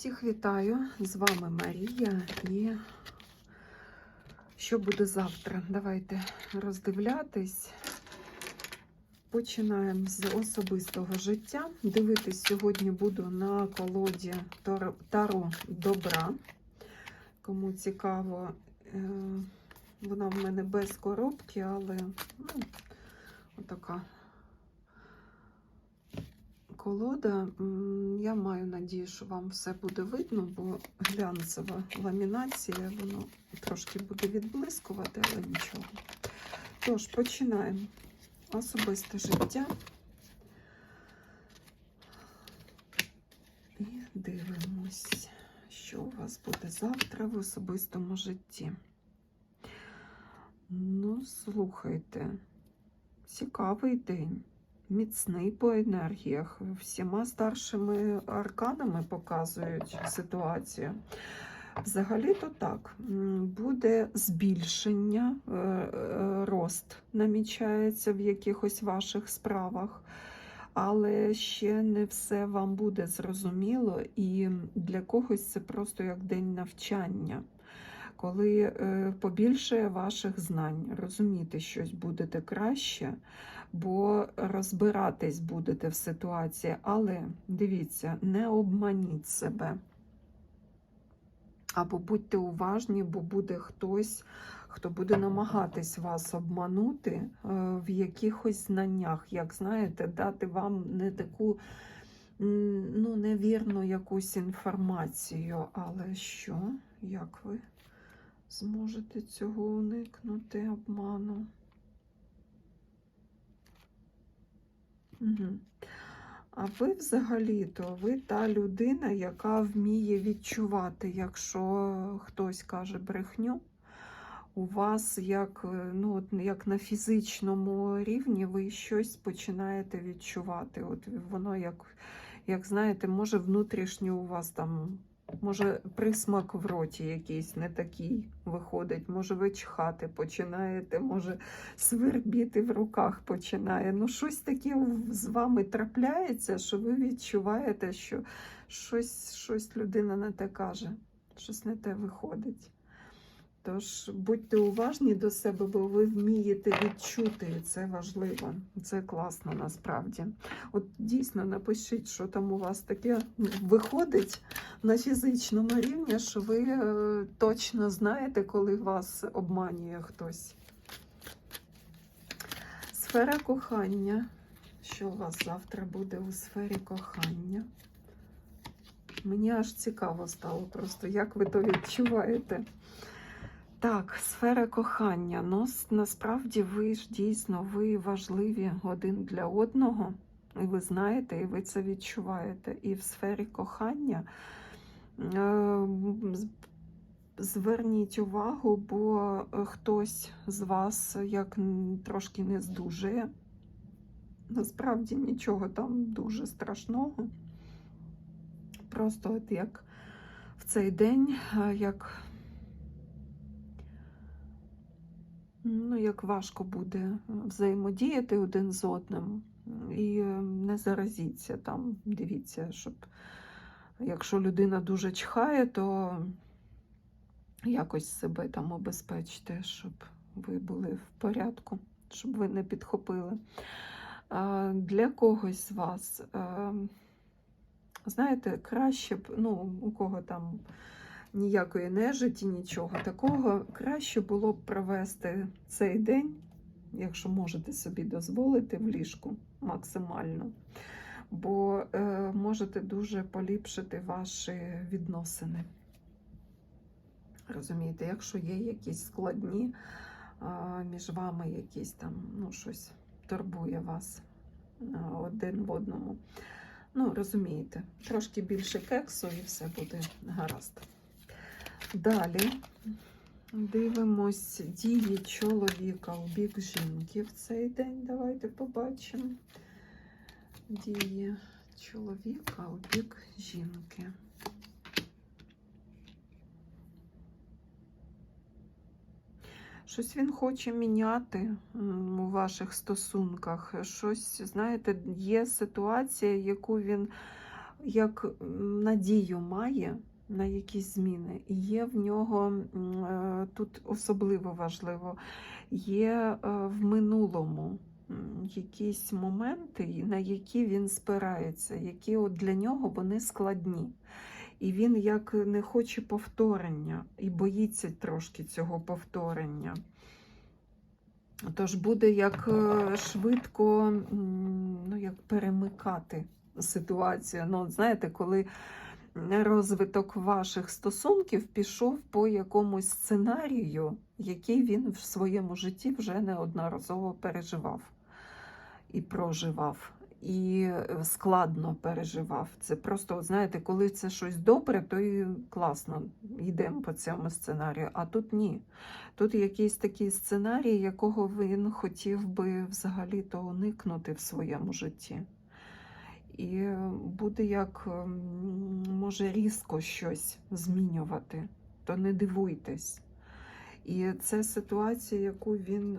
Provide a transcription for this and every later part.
Всіх вітаю! З вами Марія і що буде завтра? Давайте роздивлятись. Починаємо з особистого життя. Дивитись сьогодні буду на колоді Таро- Добра. Кому цікаво, е, вона в мене без коробки, але ну, отака колода. Я маю надію, що вам все буде видно, бо глянцева ламінація, воно трошки буде відблискувати, але нічого. Тож, починаємо. Особисте життя. І дивимось, що у вас буде завтра в особистому житті. Ну, слухайте, цікавий день міцний по енергіях. Всіма старшими арканами показують ситуацію. Взагалі-то так, буде збільшення, е, е, рост намічається в якихось ваших справах, але ще не все вам буде зрозуміло, і для когось це просто як день навчання. Коли е, побільшає ваших знань, розуміти щось будете краще, бо розбиратись будете в ситуації. Але дивіться, не обманіть себе. Або будьте уважні, бо буде хтось, хто буде намагатись вас обманути е, в якихось знаннях, як знаєте, дати вам не таку ну, невірну якусь інформацію. Але що, як ви зможете цього уникнути обману? Угу. А ви взагалі-то ви та людина, яка вміє відчувати, якщо хтось каже брехню, у вас як, е, ну, як на фізичному рівні ви щось починаєте відчувати. От воно як, як знаєте, може внутрішньо у вас там, може присмак в роті якийсь не такий виходить, може ви чхати починаєте, може свербіти в руках починає. Ну, щось таке з вами трапляється, що ви відчуваєте, що щось, щось людина не те каже, щось не те виходить. Тож будьте уважні до себе, бо ви вмієте відчути, і це важливо. Це класно насправді. От дійсно напишіть, що там у вас таке виходить на фізичному рівні, що ви е, точно знаєте, коли вас обманює хтось. Сфера кохання. Що у вас завтра буде у сфері кохання? Мені аж цікаво стало просто, як ви то відчуваєте. Так, сфера кохання. Ну, насправді ви ж дійсно ви важливі один для одного. І ви знаєте, і ви це відчуваєте. І в сфері кохання е, зверніть увагу, бо е, хтось з вас як трошки не здужує. Насправді нічого там дуже страшного. Просто от як в цей день, е, як Ну, як важко буде взаємодіяти один з одним і е, не заразіться там. Дивіться, щоб якщо людина дуже чхає, то якось себе там обезпечте, щоб ви були в порядку, щоб ви не підхопили. Для когось з вас, е, знаєте, краще б, ну, у кого там ніякої нежиті, нічого такого. Краще було б провести цей день, якщо можете собі дозволити, в ліжку максимально. Бо е, можете дуже поліпшити ваші відносини. Розумієте, якщо є якісь складні а, між вами, якісь там, ну, щось турбує вас а, один в одному. Ну, розумієте, трошки більше кексу і все буде гаразд. Далі дивимось дії чоловіка у бік жінки в цей день. Давайте побачимо. Дії чоловіка у бік жінки. Щось він хоче міняти у ваших стосунках. Щось, знаєте, є ситуація, яку він як надію має на якісь зміни. І є в нього е, тут особливо важливо, є е, в минулому якісь моменти, на які він спирається, які от для нього вони складні. І він як не хоче повторення і боїться трошки цього повторення. Тож буде як е, швидко ну, як перемикати ситуацію. Ну, знаєте, коли розвиток ваших стосунків пішов по якомусь сценарію, який він в своєму житті вже неодноразово переживав і проживав. І е, складно переживав. Це просто, знаєте, коли це щось добре, то і класно йдемо по цьому сценарію. А тут ні. Тут якийсь такий сценарій, якого він хотів би взагалі-то уникнути в своєму житті. І е, буде як може різко щось змінювати, то не дивуйтесь. І це ситуація, яку він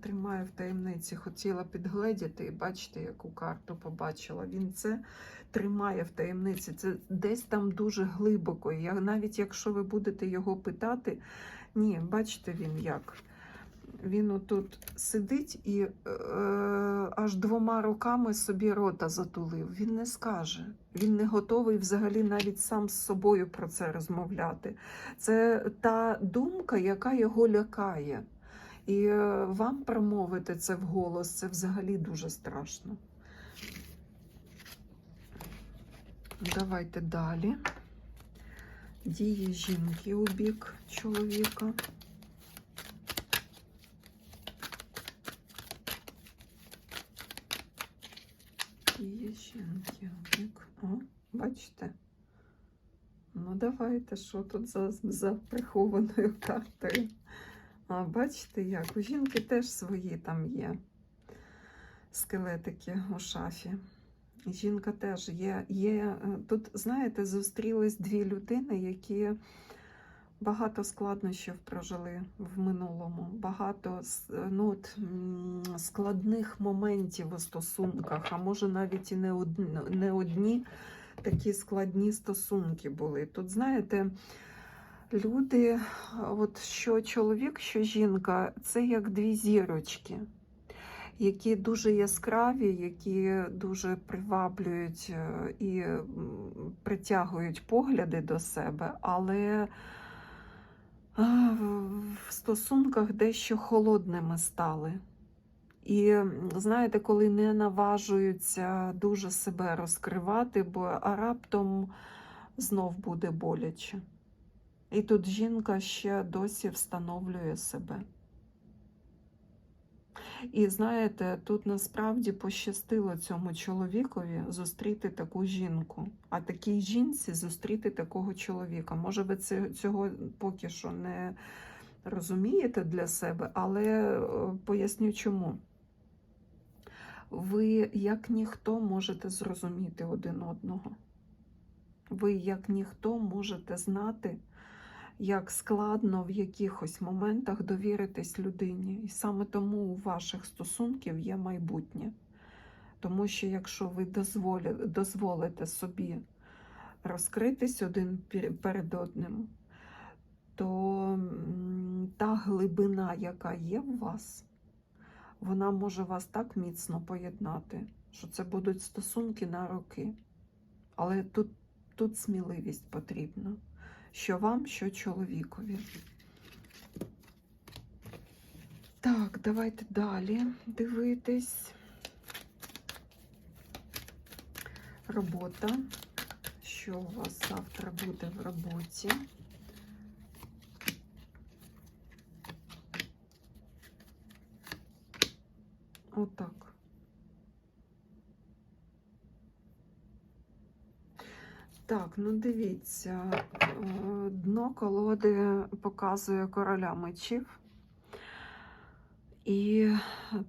тримає в таємниці. Хотіла підгледіти і бачите, яку карту побачила. Він це тримає в таємниці. Це десь там дуже глибоко. І навіть якщо ви будете його питати, ні, бачите він як. Він отут сидить і е, аж двома руками собі рота затулив. Він не скаже. Він не готовий взагалі навіть сам з собою про це розмовляти. Це та думка, яка його лякає. І е, вам промовити це вголос, це взагалі дуже страшно. Давайте далі. Дії жінки у бік чоловіка. Дії жінки у бік. О, бачите? Ну, давайте, що тут за, за прихованою картою. А, бачите, як? У жінки теж свої там є скелетики у шафі. Жінка теж є. є. е, Тут, знаєте, зустрілись дві людини, які багато складнощів прожили в минулому, багато е, ну, от, складних моментів у стосунках, а може навіть і не одні, не одні такі складні стосунки були. Тут, знаєте, люди, от що чоловік, що жінка, це як дві зірочки, які дуже яскраві, які дуже приваблюють е, і притягують погляди до себе, але в стосунках дещо холодними стали. І знаєте, коли не наважуються дуже себе розкривати, бо а раптом знов буде боляче. І тут жінка ще досі встановлює себе. І знаєте, тут насправді пощастило цьому чоловікові зустріти таку жінку, а такій жінці зустріти такого чоловіка. Може, ви цього поки що не розумієте для себе, але е, поясню чому. Ви, як ніхто, можете зрозуміти один одного. Ви, як ніхто, можете знати, як складно в якихось моментах довіритись людині. І саме тому у ваших стосунків є майбутнє. Тому що якщо ви дозволите собі розкритись один перед одним, то та глибина, яка є в вас, вона може вас так міцно поєднати, що це будуть стосунки на роки. Але тут, тут сміливість потрібна. Що вам, що чоловікові. Так, давайте далі дивитись. Робота. Що у вас завтра буде в роботі? Отак. Так, ну дивіться, е, дно колоди показує короля мечів. І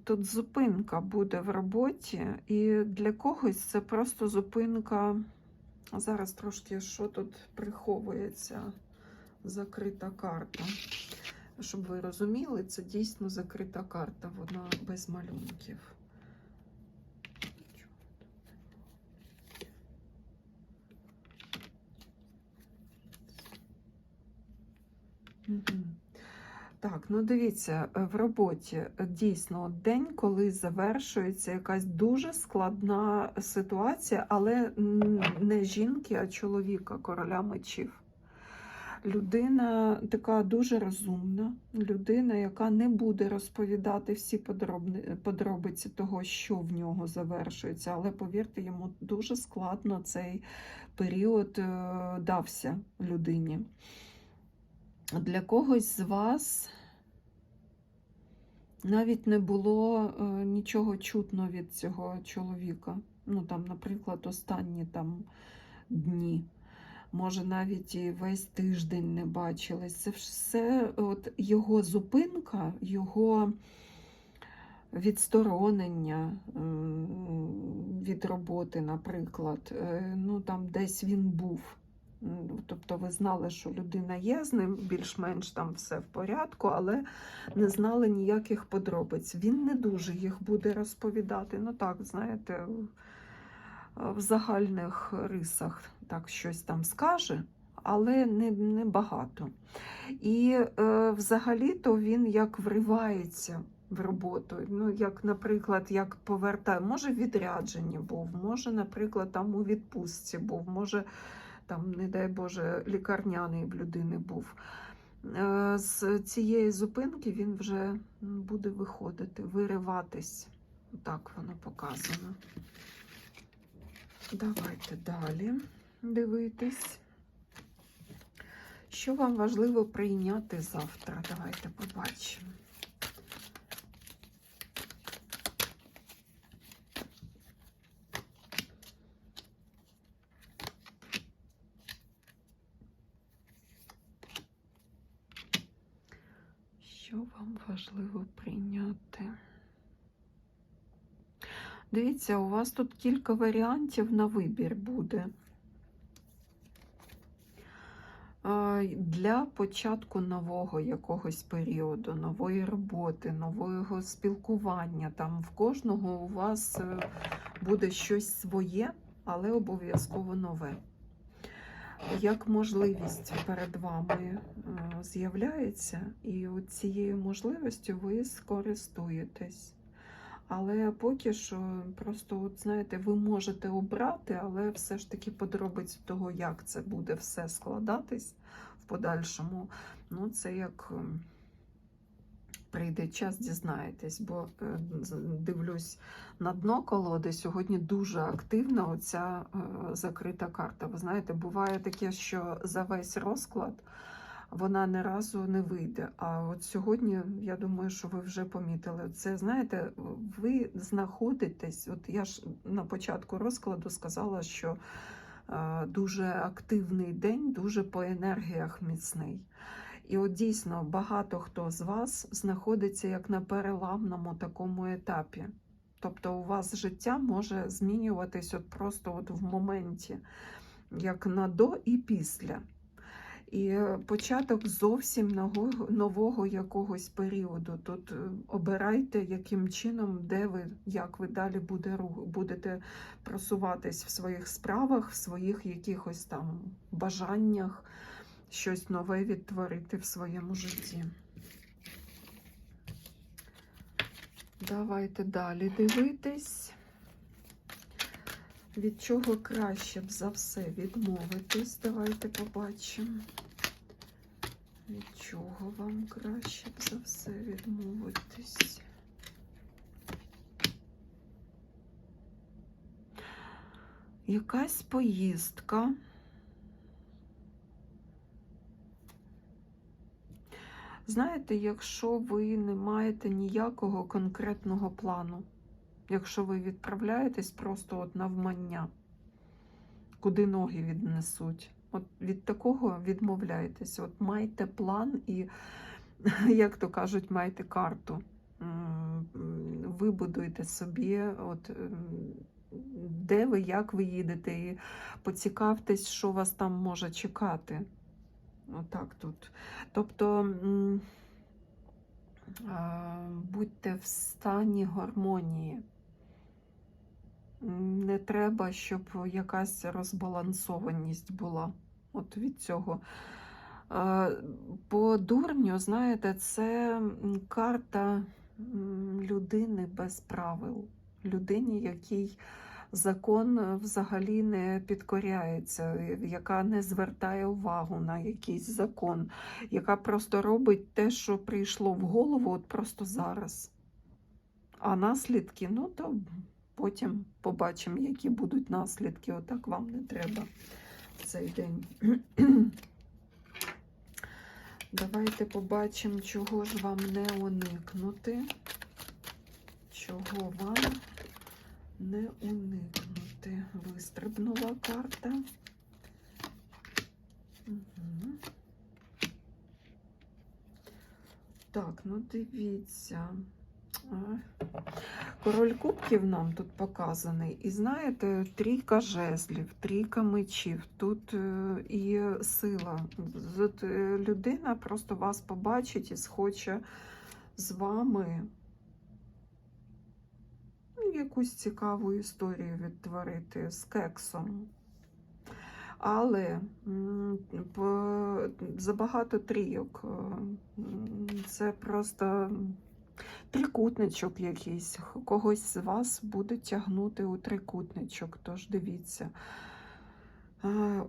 тут зупинка буде в роботі, і для когось це просто зупинка. Зараз трошки що тут приховується закрита карта щоб ви розуміли, це дійсно закрита карта, вона без малюнків. Так, ну дивіться, е, в роботі е, дійсно день, коли завершується якась дуже складна е, ситуація, але не жінки, а чоловіка, короля мечів. Людина така дуже розумна, людина, яка не буде розповідати всі подробиці того, що в нього завершується. Але повірте, йому дуже складно цей період е, дався людині. Для когось з вас навіть не було е, нічого чутно від цього чоловіка. Ну, там, наприклад, останні там дні. Може, навіть і весь тиждень не бачились. Це все от його зупинка, його відсторонення від роботи, наприклад. Е, Ну, там десь він був. Тобто ви знали, що людина є, з ним більш-менш там все в порядку, але не знали ніяких подробиць. Він не дуже їх буде розповідати. Ну так, знаєте, в- в загальних рисах так щось там скаже, але не, не багато. І е, взагалі-то він як вривається в роботу. Ну, як, наприклад, як повертає, може, в відрядженні був, може, наприклад, там у відпустці був, може, там, не дай Боже, лікарняний в людини був. Е, З цієї зупинки він вже буде виходити, вириватись. Так воно показано. Давайте далі дивитись. Що вам важливо прийняти завтра? Давайте побачимо. Що вам важливо прийняти? Дивіться, у вас тут кілька варіантів на вибір буде. Для початку нового якогось періоду, нової роботи, нового спілкування. Там в кожного у вас е, буде щось своє, але обов'язково нове. Як можливість перед вами е, з'являється, і цією можливістю ви скористуєтесь. Але поки що, просто, от знаєте, ви можете обрати, але все ж таки подробиці того, як це буде все складатись в подальшому, ну це як ем, прийде час, дізнаєтесь, бо е, дивлюсь на дно колоди. Сьогодні дуже активна оця е, закрита карта. Ви знаєте, буває таке, що за весь розклад вона не разу не вийде. А от сьогодні, я думаю, що ви вже помітили. Це знаєте, ви знаходитесь. От я ж на початку розкладу сказала, що е, дуже активний день, дуже по енергіях міцний. І от дійсно багато хто з вас знаходиться як на переламному такому етапі. Тобто у вас життя може змінюватись от просто от в моменті, як на до і після. І е, початок зовсім нового, якогось періоду. Тут е, обирайте, яким чином, де ви, як ви далі буде, будете просуватись в своїх справах, в своїх якихось там бажаннях, щось нове відтворити в своєму житті. Давайте далі дивитись. Від чого краще б за все відмовитись? Давайте побачимо. Від чого вам краще б за все відмовитись? Якась поїздка. Знаєте, якщо ви не маєте ніякого конкретного плану, якщо ви відправляєтесь просто от навмання, куди ноги віднесуть, от від такого відмовляйтесь. От майте план і, як то кажуть, майте карту. Вибудуйте собі, от, де ви, як ви їдете, і поцікавтесь, що вас там може чекати. Отак тут. Тобто будьте в стані гармонії. Не треба, щоб якась розбалансованість була от від цього. Е, По дурню, знаєте, це карта людини без правил, людині, якій закон взагалі не підкоряється, е, яка не звертає увагу на якийсь закон, яка просто робить те, що прийшло в голову, от просто зараз. А наслідки, ну то потім побачимо, які будуть наслідки. Отак вам не треба в цей день. Давайте побачимо, чого ж вам не уникнути. Чого вам не уникнути? Вистрибнула карта. Угу. Так, ну дивіться. Король кубків нам тут показаний. І знаєте, трійка жезлів, трійка мечів, тут е, і сила. От, е, людина просто вас побачить і схоче з вами якусь цікаву історію відтворити з кексом. Але забагато трійок. е, Це просто трикутничок якийсь. Когось з вас буде тягнути у трикутничок. Тож дивіться.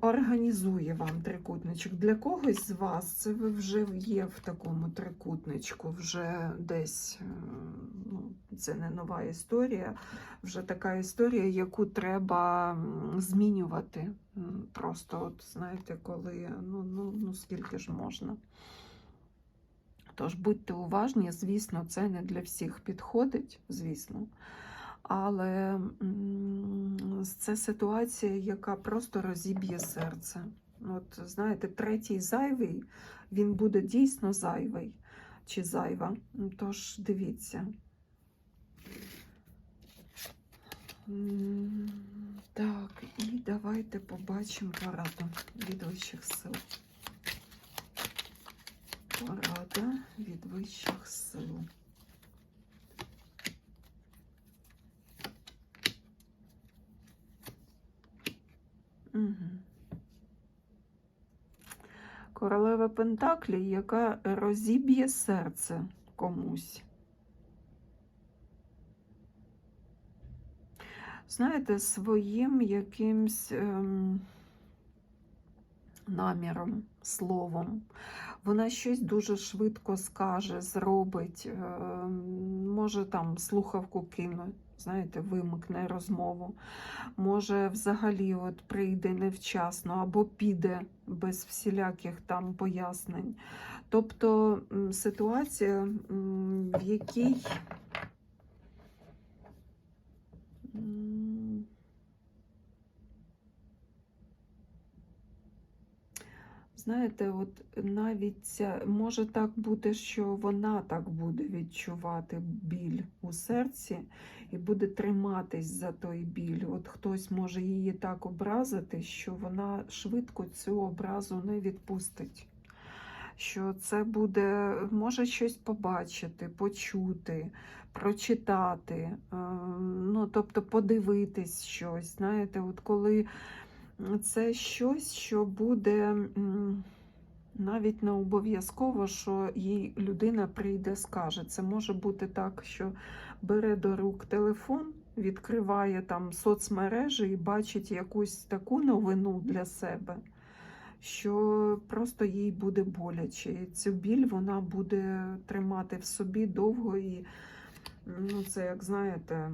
Організує вам трикутничок. Для когось з вас це ви вже є в такому трикутничку, вже десь е, ну, це не нова історія, вже така історія, яку треба змінювати. Просто, от знаєте, коли ну, ну, ну скільки ж можна. Тож будьте уважні, звісно, це не для всіх підходить, звісно. Але це ситуація, яка просто розіб'є серце. От знаєте, третій зайвий, він буде дійсно зайвий чи зайва. Тож дивіться. Так, і давайте побачимо пораду від вищих сил. Порада від вищих сил. Королева Пентаклі, яка розіб'є серце комусь. Знаєте, своїм якимсь ем, наміром, словом. Вона щось дуже швидко скаже, зробить, ем, може там слухавку кине, знаєте, вимикне розмову. Може, взагалі от прийде невчасно або піде без всіляких там пояснень. Тобто ситуація, в якій Знаєте, от навіть може так бути, що вона так буде відчувати біль у серці і буде триматись за той біль. От хтось може її так образити, що вона швидко цю образу не відпустить. Що це буде, може щось побачити, почути, прочитати, е, ну, тобто подивитись щось. Знаєте, от коли це щось, що буде навіть не обов'язково, що їй людина прийде, скаже. Це може бути так, що бере до рук телефон, відкриває там соцмережі і бачить якусь таку новину для себе, що просто їй буде боляче. І цю біль вона буде тримати в собі довго і ну, це, як знаєте,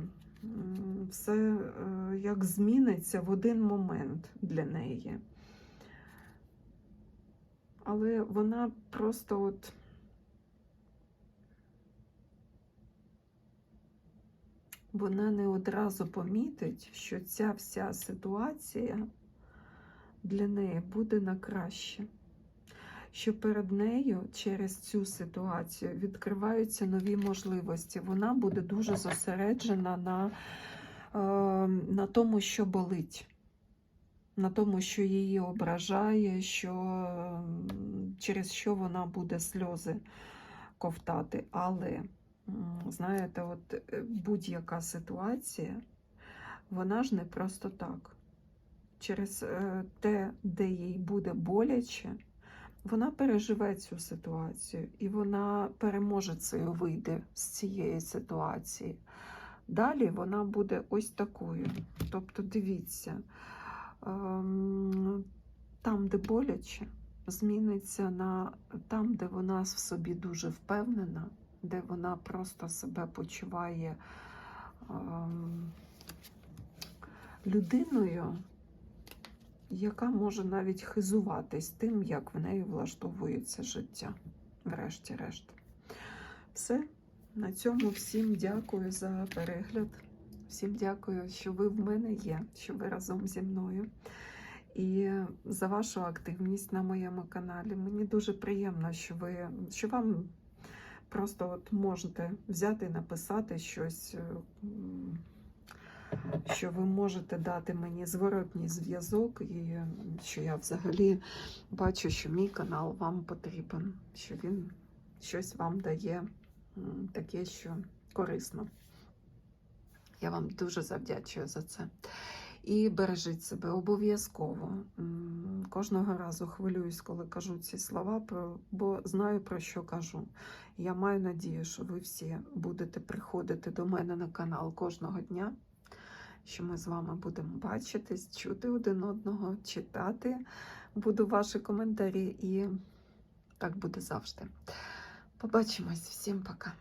все е, як зміниться в один момент для неї. Але вона просто от вона не одразу помітить, що ця вся ситуація для неї буде на краще. Що перед нею через цю ситуацію відкриваються нові можливості. Вона буде дуже зосереджена на, е, на тому, що болить, на тому, що її ображає, що, через що вона буде сльози ковтати. Але, знаєте, от е, будь-яка ситуація, вона ж не просто так. Через е, те, де їй буде боляче, вона переживе цю ситуацію і вона переможе це вийде з цієї ситуації. Далі вона буде ось такою. Тобто, дивіться, ем, там, де боляче, зміниться на там, де вона в собі дуже впевнена, де вона просто себе почуває ем, людиною, яка може навіть хизуватись тим, як в неї влаштовується життя. Врешті-решт. Все. На цьому всім дякую за перегляд. Всім дякую, що ви в мене є, що ви разом зі мною. І за вашу активність на моєму каналі. Мені дуже приємно, що ви що вам просто от можете взяти і написати щось, що ви можете дати мені зворотній зв'язок, і що я взагалі бачу, що мій канал вам потрібен, що він щось вам дає таке, що корисно. Я вам дуже завдячую за це. І бережіть себе обов'язково. Кожного разу хвилююсь, коли кажу ці слова, бо знаю про що кажу. Я маю надію, що ви всі будете приходити до мене на канал кожного дня, що ми з вами будемо бачитись, чути один одного, читати. Буду ваші коментарі, і так буде завжди. Побачимось. Всім пока.